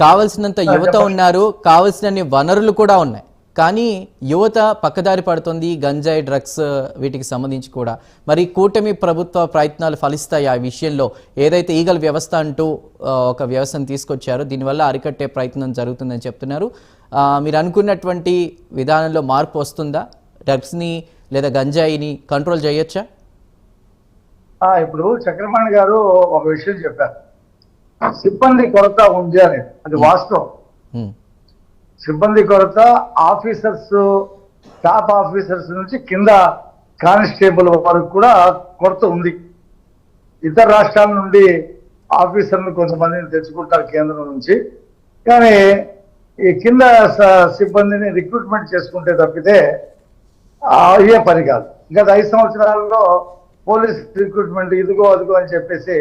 కావలసినంత యువత ఉన్నారు కావలసినన్ని వనరులు కూడా ఉన్నాయి. కానీ యువత పక్కదారి పడుతుంది గంజాయి డ్రగ్స్ వీటికి సంబంధించి కూడా. మరి కూటమి ప్రభుత్వ ప్రయత్నాలు ఫలిస్తాయి ఆ విషయంలో? ఏదైతే ఈగల్ వ్యవస్థ అంటూ ఒక వ్యవస్థను తీసుకొచ్చారో దీనివల్ల అరికట్టే ప్రయత్నం జరుగుతుందని చెప్తున్నారు. మీరు అనుకున్నటువంటి విధానంలో మార్పు వస్తుందా? డ్రగ్స్ని లేదా గంజాయిని కంట్రోల్ చేయొచ్చా? ఇప్పుడు చక్రపాణి గారు ఒక విషయం చెప్పారు. సిబ్బంది కొరత ఉంది అని అది వాస్తవం. సిబ్బంది కొరత ఆఫీసర్స్ టాప్ ఆఫీసర్స్ నుంచి కింద కానిస్టేబుల్ వరకు కూడా కొరత ఉంది. ఇతర రాష్ట్రాల నుండి ఆఫీసర్లు కొంతమందిని తెచ్చుకుంటారు కేంద్రం నుంచి. కానీ ఈ కింద సిబ్బందిని రిక్రూట్మెంట్ చేసుకుంటే తప్పితే అయ్యే పని కాదు. గత ఐదు సంవత్సరాల్లో పోలీస్ రిక్రూట్మెంట్ ఇదిగో అదిగో అని చెప్పేసి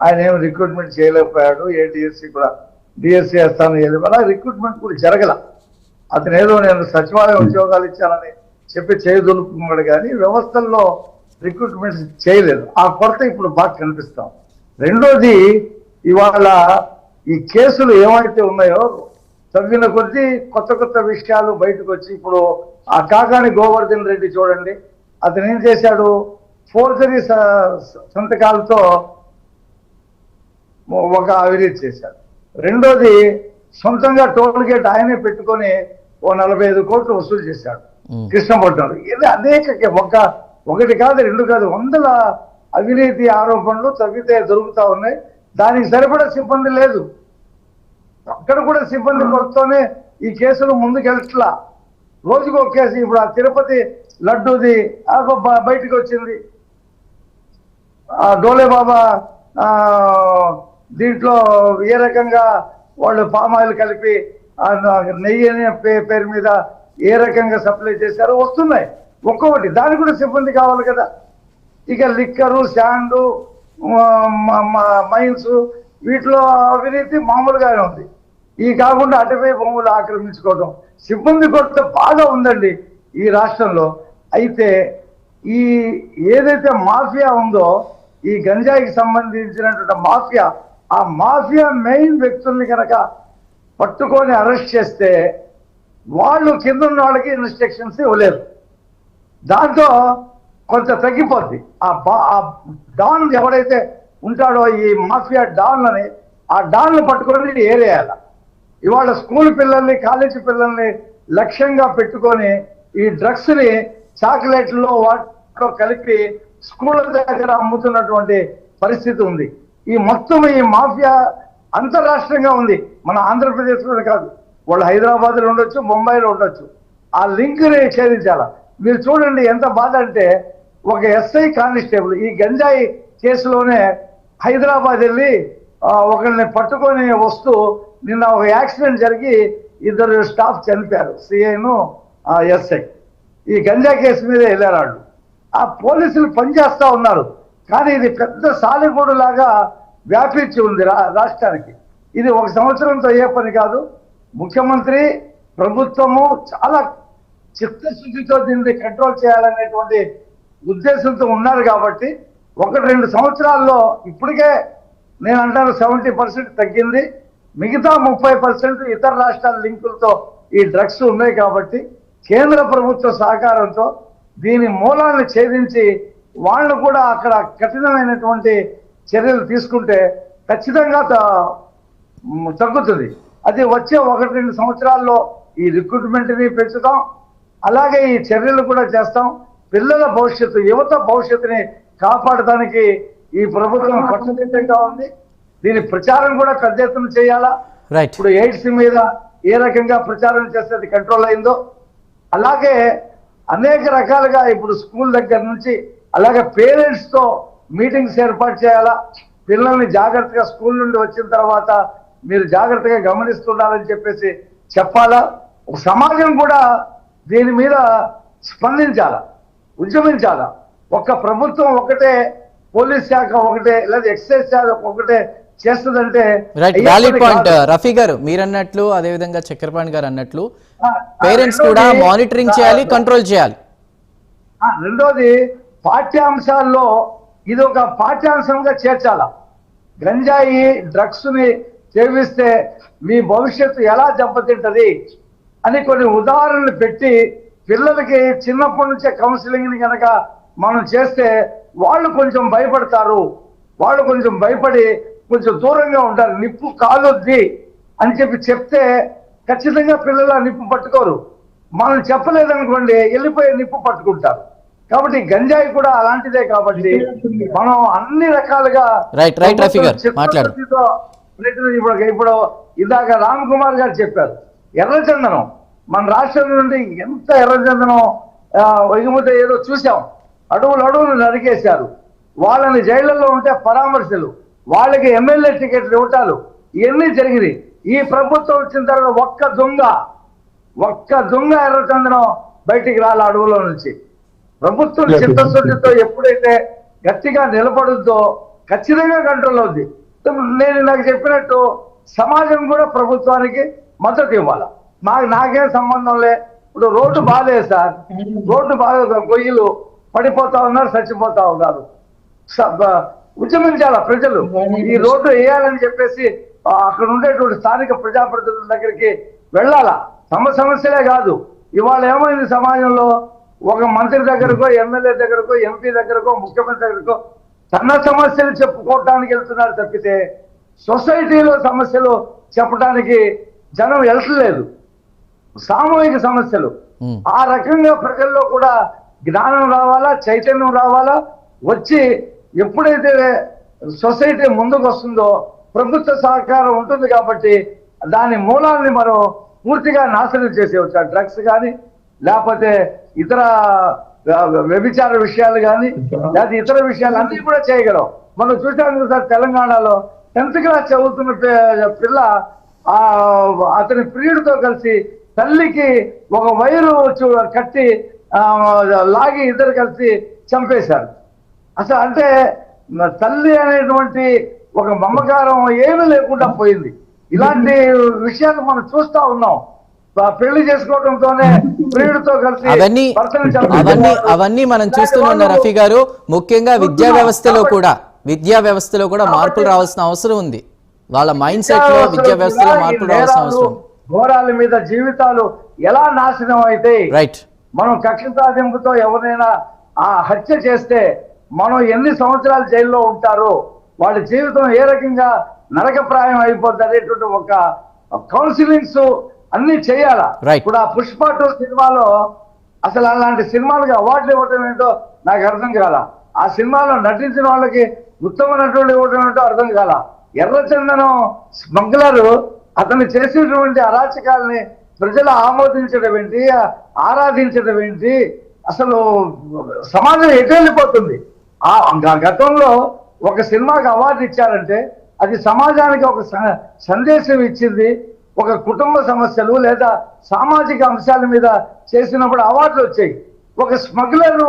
ఆయన ఏం రిక్రూట్మెంట్ చేయలేకపోయాడు. ఏ డిఎస్సి కూడా డిఎస్సి వేస్తాను చేయలేదు అలా రిక్రూట్మెంట్ కూడా జరగల. అతను ఏదో నేను సచివాలయ ఉద్యోగాలు ఇచ్చానని చెప్పి చేయదొలుపుకున్నాడు కానీ వ్యవస్థల్లో రిక్రూట్మెంట్ చేయలేదు. ఆ కొరత ఇప్పుడు బాగా కనిపిస్తాం రెండోది ఇవాళ ఈ కేసులు ఏమైతే ఉన్నాయో తవ్విన కొద్దీ కొత్త కొత్త విషయాలు బయటకు వచ్చి ఇప్పుడు ఆ కాకాని గోవర్ధన్ రెడ్డి చూడండి. అతను ఏం చేశాడు? ఫోర్జరీ సంతకాలతో ఒక అవినీతి చేశాడు రెండోది సొంతంగా టోల్ గేట్ ఆయనే పెట్టుకొని ఓ నలభై ఐదు కోట్లు వసూలు చేశాడు. ఉమ్, కృష్ణపట్నం ఇది అనేక ఒక ఒకటి కాదు రెండు కాదు వందల అవినీతి ఆరోపణలు తవ్వితే దొరుకుతా ఉన్నాయి. దానికి సరిపడా సిబ్బంది లేదు. అక్కడ కూడా సిబ్బంది కొరతతోనే ఈ కేసులు ముందుకెళ్ళట్లా. రోజుకు ఒక కేసు ఇప్పుడు ఆ తిరుపతి లడ్డూది బయటికి వచ్చింది. ఆ డోలే బాబా ఆ, దీంట్లో ఏ రకంగా వాళ్ళు పామ్ ఆయిల్ కలిపి నెయ్యి అనే పే- పేరు మీద ఏ రకంగా సప్లై చేశారో వస్తున్నాయి. ఒక్కొక్కటి. దానికి కూడా సిబ్బంది కావాలి కదా. ఇక లిక్కరు శాండు మైన్స్ వీటిలో అవినీతి మామూలుగానే ఉంది. ఈ కాకుండా అటవీ భూములు ఆక్రమించుకోవడం సిబ్బంది కొరత బాగా ఉందండి ఈ రాష్ట్రంలో. అయితే ఈ ఏదైతే మాఫియా ఉందో ఈ గంజాయికి సంబంధించినటువంటి మాఫియా ఆ మాఫియా మెయిన్ వ్యక్తుల్ని కనుక పట్టుకొని అరెస్ట్ చేస్తే వాళ్ళు కింద ఉన్న వాళ్ళకి ఇన్స్ట్రక్షన్స్ ఇవ్వలేరు దాంతో కొంత తగ్గిపోద్ది. ఆ ఆ డాన్ ఎవడైతే ఉంటాడో ఈ మాఫియా డాన్లని ఆ డాన్లు పట్టుకొని ఏరేయాల. ఇవాళ స్కూల్ పిల్లల్ని కాలేజీ పిల్లల్ని లక్ష్యంగా పెట్టుకొని ఈ డ్రగ్స్ని చాక్లెట్లో వాటిలో కలిపి స్కూళ్ళ దగ్గర అమ్ముతున్నటువంటి పరిస్థితి ఉంది. ఈ మొత్తం ఈ మాఫియా అంతరాష్ట్రంగా ఉంది. మన ఆంధ్రప్రదేశ్లో కాదు. వాళ్ళు హైదరాబాద్లో ఉండొచ్చు ముంబైలో ఉండొచ్చు. ఆ లింక్ని ఛేదించాల? మీరు చూడండి ఎంత బాధ అంటే ఒక ఎస్ఐ కానిస్టేబుల్ ఈ గంజాయి కేసులోనే హైదరాబాద్ వెళ్ళి ఒకరిని పట్టుకొని వస్తూ నిన్న ఒక యాక్సిడెంట్ జరిగి ఇద్దరు స్టాఫ్ చనిపోయారు. సిఐను ఎస్ఐ. ఈ గంజా కేసు మీద వెళ్ళారు వాళ్ళు. ఆ పోలీసులు పనిచేస్తా ఉన్నారు. కానీ ఇది పెద్ద సాలిగూడు లాగా వ్యాపించి ఉంది రా రాష్ట్రానికి. ఇది ఒక సంవత్సరంతో అయ్యే పని కాదు ముఖ్యమంత్రి ప్రభుత్వము చాలా చిత్తశుద్ధితో దీన్ని కంట్రోల్ చేయాలనేటువంటి ఉద్దేశంతో ఉన్నారు కాబట్టి ఒకటి రెండు సంవత్సరాల్లో ఇప్పటికే నేను అంటాను సెవెంటీ పర్సెంట్ తగ్గింది. మిగతా ముప్పై పర్సెంట్ ఇతర రాష్ట్రాల లింకులతో ఈ డ్రగ్స్ ఉన్నాయి కాబట్టి కేంద్ర ప్రభుత్వ సహకారంతో దీని మూలాన్ని ఛేదించి వాళ్ళు కూడా అక్కడ కఠినమైనటువంటి చర్యలు తీసుకుంటే ఖచ్చితంగా తగ్గుతుంది. అది వచ్చే ఒకటి రెండు సంవత్సరాల్లో ఈ రిక్రూట్మెంట్ని పెంచుతాం. అలాగే ఈ చర్యలు కూడా చేస్తాం. పిల్లల భవిష్యత్తు యువత భవిష్యత్తుని కాపాడటానికి ఈ ప్రభుత్వం కట్టుదిట్టంగా ఉంది. దీని ప్రచారం కూడా పెద్ద ఎత్తున చేయాలా? ఇప్పుడు ఎయిడ్స్ మీద ఏ రకంగా ప్రచారం చేస్తే అది కంట్రోల్ అయిందో? అలాగే అనేక రకాలుగా ఇప్పుడు స్కూల్ దగ్గర నుంచి అలాగే పేరెంట్స్తో మీటింగ్స్ ఏర్పాటు చేయాలా? పిల్లల్ని జాగ్రత్తగా స్కూల్ నుండి వచ్చిన తర్వాత మీరు జాగ్రత్తగా గమనిస్తుండాలని చెప్పేసి చెప్పాలా? ఒక సమాజం కూడా దీని మీద స్పందించాలా? ఉద్యమించాలా? ఒక్క ప్రభుత్వం ఒకటే పోలీస్ శాఖ ఒకటే లేదా ఎక్సైజ్ శాఖ ఒకటే చేస్తుందంటే వ్యాలిడ్ పాయింట్. రఫీ గారు మీరు అన్నట్లు అదేవిధంగా చక్రపాణి గారు అన్నట్లు పేరెంట్స్ కూడా మానిటరింగ్ చేయాలి కంట్రోల్ చేయాలి. రెండోది పాఠ్యాంశాల్లో ఇది ఒక పాఠ్యాంశంగా చేర్చాల. గంజాయి డ్రగ్స్ని సేవిస్తే మీ భవిష్యత్తు ఎలా దెబ్బతింటది అని కొన్ని ఉదాహరణలు పెట్టి పిల్లలకి చిన్నప్పటి నుంచే కౌన్సిలింగ్ని కనుక మనం చేస్తే వాళ్ళు కొంచెం భయపడతారు. వాళ్ళు కొంచెం భయపడి కొంచెం దూరంగా ఉంటారు. నిప్పు కాలొద్ది అని చెప్పి చెప్తే ఖచ్చితంగా పిల్లలు ఆ నిప్పు పట్టుకోరు. మనం చెప్పలేదనుకోండి వెళ్ళిపోయి నిప్పు పట్టుకుంటారు. కాబట్టి గంజాయి కూడా అలాంటిదే కాబట్టి మనం అన్ని రకాలుగా మాట్లాడు. చిత్తశుద్ధితో ప్రయత్నం ఇప్పుడు ఇప్పుడు ఇందాక రామ్ కుమార్ గారు చెప్పారు ఎర్రచందనం. మన రాష్ట్రం నుండి ఎంత ఎర్రచందనం ఎగుమతి ఏదో చూసాం అడవులు అడవులు నరికేశారు. వాళ్ళని జైళ్ళల్లో ఉంటే పరామర్శలు వాళ్ళకి ఎమ్మెల్యే టికెట్లు ఇవ్వటాలు ఇవన్నీ జరిగినాయి. ఈ ప్రభుత్వం వచ్చిన తర్వాత ఒక్క దొంగ ఒక్క దొంగ ఎర్రచందనం బయటికి రాలి అడవులో నుంచి. ప్రభుత్వం చిత్తశుద్ధితో ఎప్పుడైతే గట్టిగా నిలబడుద్దో ఖచ్చితంగా కంట్రోల్ అవుద్ది నేను నాకు చెప్పినట్టు సమాజం కూడా ప్రభుత్వానికి మద్దతు ఇవ్వాలి? నాకు నాకేం సంబంధం లే. ఇప్పుడు రోడ్డు బాగాలేదు సార్. రోడ్డు బాగా గొయ్యలు పడిపోతా ఉన్నారు చచ్చిపోతా ఉన్నారు. ఉద్యమించాల ప్రజలు? ఈ రోడ్డు వేయాలని చెప్పేసి అక్కడ ఉండేటువంటి స్థానిక ప్రజాప్రతినిధుల దగ్గరికి వెళ్ళాలా? తమ సమస్యలే కాదు. ఇవాళ ఏమైంది సమాజంలో? ఒక మంత్రి దగ్గరకో ఎమ్మెల్యే దగ్గరకో ఎంపీ దగ్గరకో ముఖ్యమంత్రి దగ్గరకో తన సమస్యలు చెప్పుకోవటానికి వెళ్తున్నారు తప్పితే సొసైటీలో సమస్యలు చెప్పడానికి జనం వెళ్ళట్లేదు సామూహిక సమస్యలు. ఆ రకంగా ప్రజల్లో కూడా జ్ఞానం రావాలా చైతన్యం రావాలా? వచ్చి ఎప్పుడైతే సొసైటీ ముందుకు వస్తుందో ప్రభుత్వ సహకారం ఉంటుంది కాబట్టి దాని మూలాన్ని మనం పూర్తిగా నాశనం చేసేవచ్చు డ్రగ్స్ కానీ లేకపోతే ఇతర వ్యభిచార విషయాలు కానీ లేదా ఇతర విషయాలు అన్ని కూడా చేయగలం మనం చూసాం కదా సార్ తెలంగాణలో టెన్త్ క్లాస్ చదువుతున్న పిల్ల ఆ అతని ప్రియుడితో కలిసి తల్లికి ఒక వైరు కట్టి లాగి ఇద్దరు కలిసి చంపేశారు. అసలు అంటే తల్లి అనేటువంటి ఒక మమకారం ఏమీ లేకుండా పోయింది. ఇలాంటి విషయాలు మనం చూస్తా ఉన్నాం. పెళ్ళి చేసుకోవడంతోనే ప్రియుడితో కలిసి అవన్నీ. అవన్నీ అవన్నీ మనం చూస్తున్నాం రఫీ గారు. ముఖ్యంగా విద్యా వ్యవస్థలో కూడా విద్యా వ్యవస్థలో కూడా మార్పులు రావాల్సిన అవసరం ఉంది. వాళ్ళ మైండ్ సెట్లో విద్యా వ్యవస్థలో మార్పులు రావాల్సిన అవసరం ఘోరాల మీద జీవితాలు ఎలా నాశనం అయితే రైట్ మనం కక్ష సాధింపుతో ఎవరైనా ఆ హత్య చేస్తే మనం ఎన్ని సంవత్సరాలు జైల్లో ఉంటారో వాళ్ళ జీవితం ఏ రకంగా నరకప్రాయం అయిపోద్ది అనేటువంటి ఒక కౌన్సిలింగ్స్ అన్ని చేయాలా. ఇప్పుడు ఆ పుష్ప టూ సినిమాలో అసలు అలాంటి సినిమాలకి అవార్డులు ఇవ్వటం ఏంటో నాకు అర్థం కాల. ఆ సినిమాలో నటించిన వాళ్ళకి ఉత్తమ నటుడు ఇవ్వటం ఏంటో అర్థం కాల. ఎర్రచందనం స్మగ్లరు అతను చేసినటువంటి అరాచకాలని ప్రజలు ఆమోదించడం ఏంటి ఆరాధించడం ఏంటి అసలు సమాజం ఎటు వెళ్ళిపోతుంది? ఆ గతంలో ఒక సినిమాకి అవార్డు ఇచ్చారంటే అది సమాజానికి ఒక సందేశం ఇచ్చింది ఒక కుటుంబ సమస్యలు లేదా సామాజిక అంశాల మీద చేసినప్పుడు అవార్డులు వచ్చాయి. ఒక స్మగ్లర్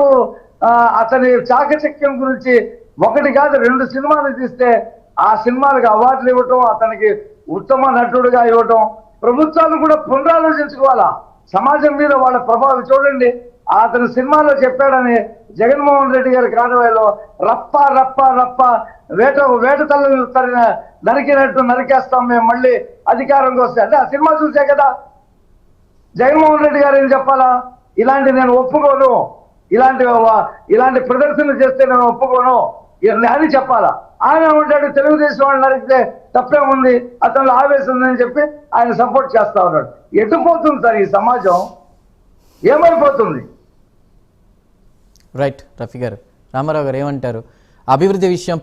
అతని చాకచక్యం గురించి ఒకటి కాదు రెండు సినిమాలు తీస్తే ఆ సినిమాలకు అవార్డులు ఇవ్వటం అతనికి ఉత్తమ నటుడుగా ఇవ్వటం ప్రభుత్వాలు కూడా పునరాలోచించుకోవాలా? సమాజం మీద వాళ్ళ ప్రభావం చూడండి. అతను సినిమాలో చెప్పాడని జగన్మోహన్ రెడ్డి గారి కానవాయిలో రప్ప రప్ప రప్ప వేట వేట తల్లని తరిన నరికినట్టు నరికేస్తాం మేము మళ్ళీ అధికారంకి వస్తే. అంటే ఆ సినిమా చూసే కదా. జగన్మోహన్ రెడ్డి గారు ఏం చెప్పాలా? ఇలాంటి నేను ఒప్పుకోను. ఇలాంటి ఇలాంటి ప్రదర్శనలు చేస్తే నేను ఒప్పుకోను. అని చెప్పాలా? ఆయన ఉంటాడు తెలుగుదేశం వాళ్ళు నరికితే తప్పే ఉంది. అతను ఆవేశం ఉందని చెప్పి ఆయన సపోర్ట్ చేస్తా ఉన్నాడు. ఎటుపోతుంది సార్ ఈ సమాజం? ఏమైపోతుంది? రైట్ రఫీ గారు. రామారావు గారు ఏమంటారు? అభివృద్ధి విషయం